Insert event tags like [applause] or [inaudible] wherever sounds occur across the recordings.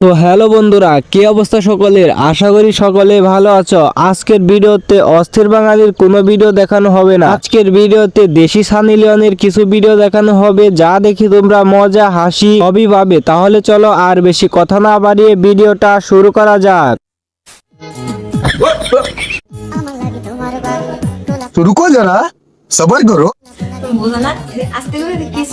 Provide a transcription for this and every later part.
তো হ্যালো বন্ধুরা কি অবস্থা সকলের? আশা করি সকলে ভালো আছো। আজকের ভিডিওতে অস্থির বাঙালির কোনো ভিডিও দেখানো হবে না। আজকের ভিডিওতে দেশি সানি লিওনের কিছু ভিডিও দেখানো হবে যা দেখি তোমরা মজা হাসি সবই পাবে। তাহলে চলো আর বেশি কথা না বাড়িয়ে ভিডিওটা শুরু করা যাক। শুরু করো যারা করো। আস্তে করে কিস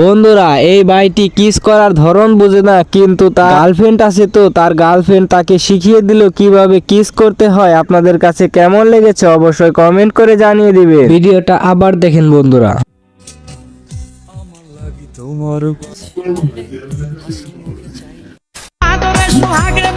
বন্ধুরা এই ভাইটি কিস করার ধরন বুঝে না কিন্তু তার গার্লফ্রেন্ড আছে তো তার গার্লফ্রেন্ড তাকে শিখিয়ে দিল কীভাবে কিস করতে হয়। আপনাদের কাছে কেমন লেগেছে অবশ্যই কমেন্ট করে জানিয়ে দিবে। ভিডিওটা আবার দেখেন বন্ধুরা। আদরে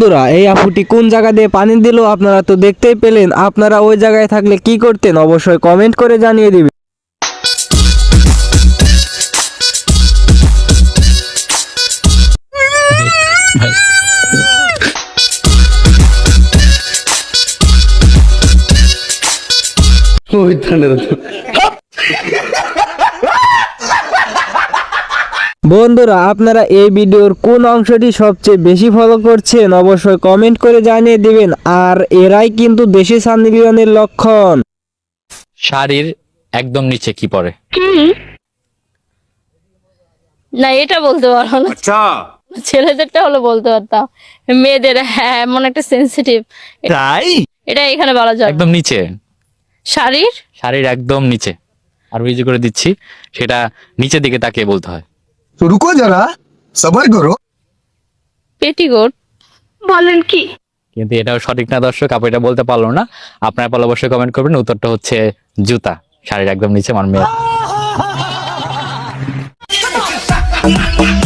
বন্ধুরা, এই আপুটি কোন জায়গা দিয়ে পানি দিল আপনারা তো দেখতেই পেলেন। আপনারা ওই জায়গায় থাকলে কি করতেন অবশ্যই কমেন্ট করে জানিয়ে দিবেন। বন্ধুরা আপনারা এই ভিডিওর কোন অংশটি সবচেয়ে বেশি ফলো করছেন অবশ্যই কমেন্ট করে জানিয়ে দিবেন। আর এরাই কিন্তু দেশি সান্নিলিয়নের লক্ষণ। শাড়ির একদম নিচে কি পরে? না এটা বলতে পারব না। ছেলেদেরটা হলো বলতে পারতাম। মেয়েদের হ্যাঁ এমন একটা সেন্সিটিভ তাই? এটা এখানে বলা যায় একদম নিচে। শাড়ির? শাড়ির একদম নিচে। আর ইজি করে দিচ্ছি সেটা নিচের দিকে তাকিয়ে বলতে হয়। তো রুকো যারা সবার করো। পেটিকোট। বলেন কি? কিন্তু এটাও সঠিক না দর্শক আপনি এটা বলতে পারল না। আপনার পারলে অবশ্যই কমেন্ট করবেন উত্তরটা হচ্ছে জুতা। শাড়ির একদম নিচে আমার মেয়ে।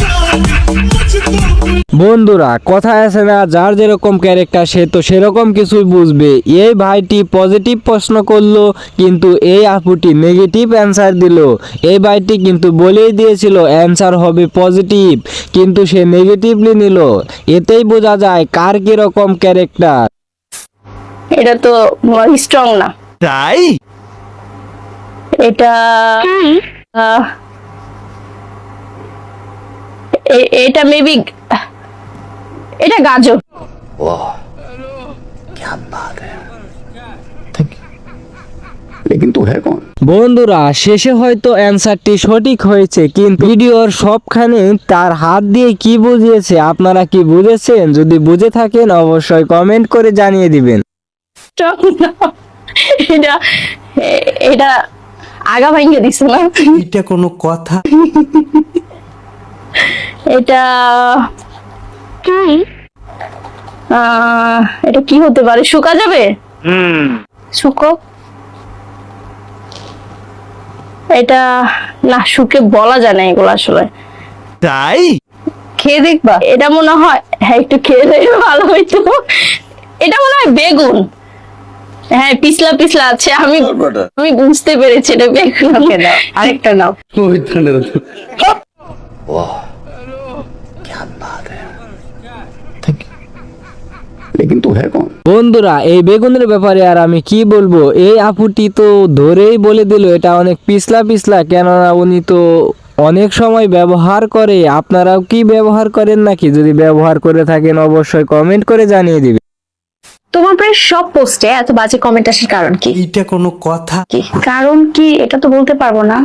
[laughs] বন্ধুরা কথায় আছে না যার যেরকম ক্যারেক্টার সে তো সেরকম কিছুই বুঝবে। এই ভাইটি পজিটিভ প্রশ্ন করল কিন্তু এই আপুটি নেগেটিভ অ্যান্সার দিল। এই ভাইটি কিন্তু বলেই দিয়েছিল অ্যান্সার হবে পজিটিভ কিন্তু সে নেগেটিভলি নিল। এতেই বোঝা যায় কার কীরকম ক্যারেক্টার এটা তো স্ট্রং না। তাই? এটা এটা মেবি এটা গাজর लेकिन तू है कौन বন্ধুরা শেষে হয়তো অ্যান্সারটি সঠিক হয়েছে কিন্তু ভিডিওর সবখানে তার হাত দিয়ে কি বুঝিয়েছে আপনারা কি বুঝেছেন যদি বুঝে থাকেন অবশ্যই কমেন্ট করে জানিয়ে দিবেন স্ট্রং না এটা এ- এটা আগা ভাঙ্গে দিছে না এটা কোনো কথা এটা আহ, এটা কি হতে পারে? শুকা যাবে? শুকো। এটা না শুকে বলা যায় না এগুলো আসলে। তাই? খেয়ে দেখবা। এটা মনে হয় হ্যাঁ একটু খেয়ে দেখলে ভালো হইতো। এটা মনে হয় বেগুন। হ্যাঁ পিছলা পিছলা আছে। আমি আমি বুঝতে পেরেছি এটা বেগুন। আরেকটা নাও। আল্লাহ কিন্তু বন্ধুরা এই বেগুনের ব্যাপারে আর আমি কি বলব? এই আপুটি তো ধরেই বলে দিল এটা অনেক পিছলা পিছলা কেননা উনি তো অনেক সময় ব্যবহার করে। আপনারাও কি ব্যবহার করেন নাকি? যদি ব্যবহার করে থাকেন অবশ্যই কমেন্ট করে জানিয়ে দিবে তোমার প্রায় সব পোস্টে এত বাজে কমেন্ট আসার কারণ কি? এটা কোনো কথা? কারণ কি? এটা তো বলতে পারব না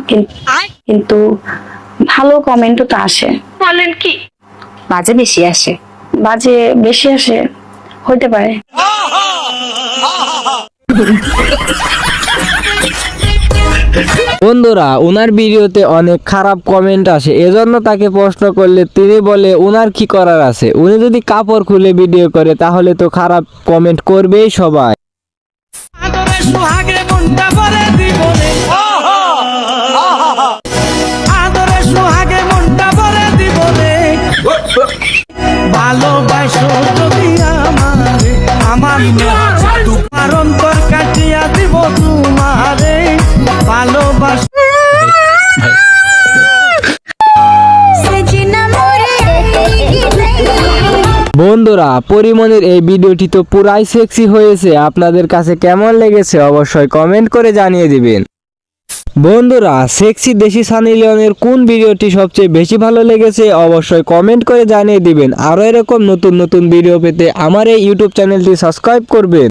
কিন্তু ভালো কমেন্টও তো আসে। বলেন কি? বাজে বেশি আসে। বাজে বেশি আসে হইতে পারে। বন্ধুরা ওনার ভিডিওতে অনেক খারাপ কমেন্ট আসে। এজন্য তাকে প্রশ্ন করলে তিনি বলে ওনার কি করার আছে? উনি যদি কাপড় খুলে ভিডিও করে তাহলে তো খারাপ কমেন্ট করবেই সবাই। বন্ধুরা, পরিমণির এই ভিডিওটি তো পুরাই সেক্সি হয়েছে। আপনাদের কাছে কেমন লেগেছে অবশ্যই কমেন্ট করে জানিয়ে দিবেন। বন্ধুরা সেক্সি দেশি সানি লিওনের কোন ভিডিওটি সবচেয়ে বেশি ভালো লেগেছে অবশ্যই কমেন্ট করে জানিয়ে দিবেন। আরও এরকম নতুন নতুন ভিডিও পেতে আমার এই ইউটিউব চ্যানেলটি সাবস্ক্রাইব করবেন।